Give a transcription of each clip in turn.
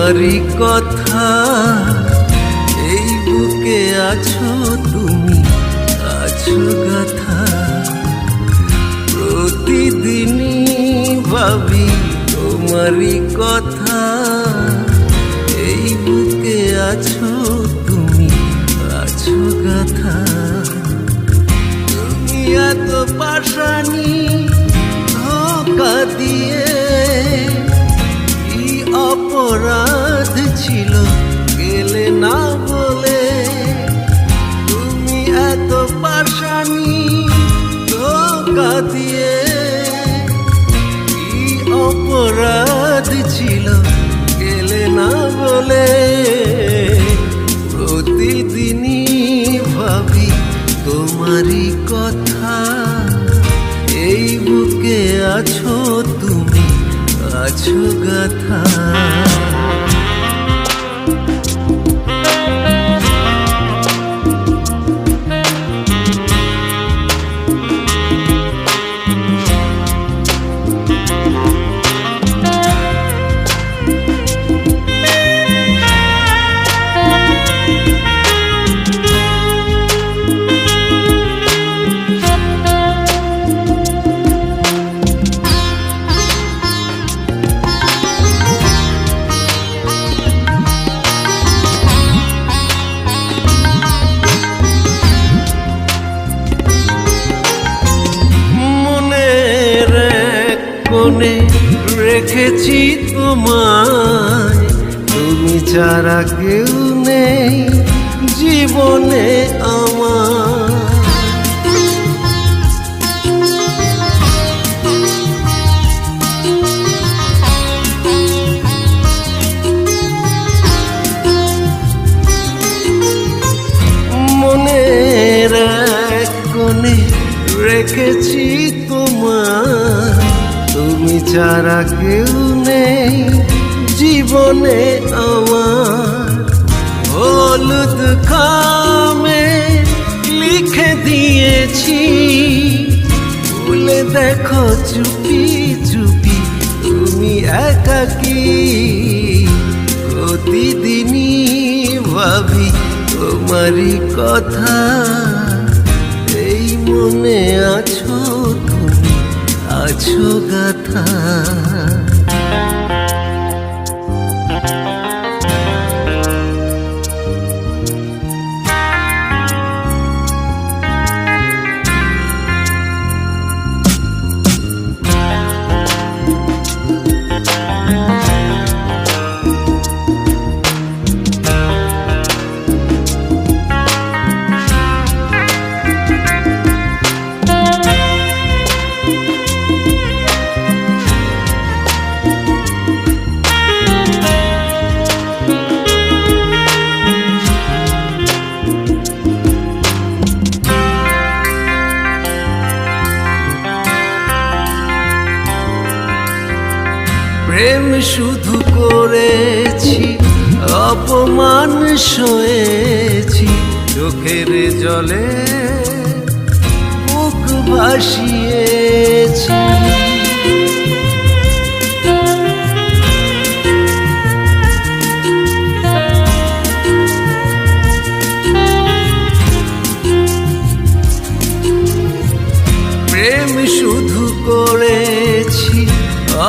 তোমারই কথা, এই বুকে আছো তুমি, আছো গাথা। প্রতিদিনই ভাবি তোমারই কথা, এই বুকে আছো তুমি, আছো গাথা। তুমি এত পাশানি ধোকা দিয়ে ধোকা দিয়ে কি অপরাধ ছিল? গেলে না বলে প্রতিদিনই ভাবি তোমারই কথা। এই বুকে আছো তুমি, আছো গাথা। কোণে রেখেছি তোমায়। তুমি ছাড়া কেউ নেই জীবনে আমার। মনের এক রেখেছি তুমি ছাড়া কেউ নেই জীবনে আমার। হলুদ লিখে দিয়েছি। ভুলে দেখো চুপি চুপি, তুমি একাকি প্রতিদিনই ভাবি তোমারই কথা। আছো গাথা প্রেম শুধু করেছি অপমান সয়েছি। চোখের জলে মুখ ভাসিয়েছি।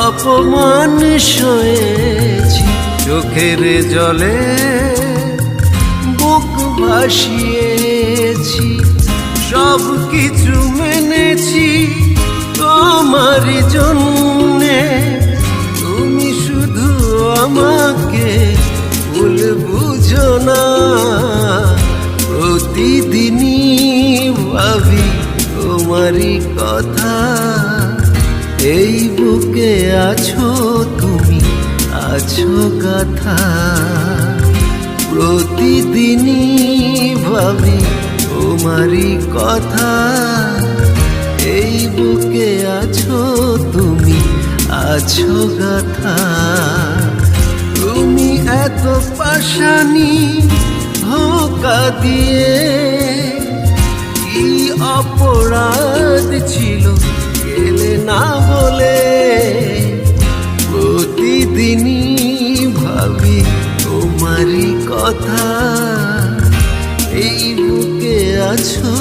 অপমান সয়েছি। চোখের জলে বুক ভাসিয়েছি। সব কিছু মেনেছি তোমার জন্যে। তুমি শুধু আমাকে ভুল বুঝো না। প্রতিদিনই ভাবি তোমারই কথা। এই বুকে আছো তুমি, আছো কথা প্রতিদিনই ভাবি তোমারই কথা। এই বুকে আছো তুমি, আছো গাথা। তুমি এত পাশানি ধোকা দিয়ে, কি অপরাধ ছিল গেলে না বলে প্রতিদিনই ভাবি তোমারই কথা। এই বুকে আছো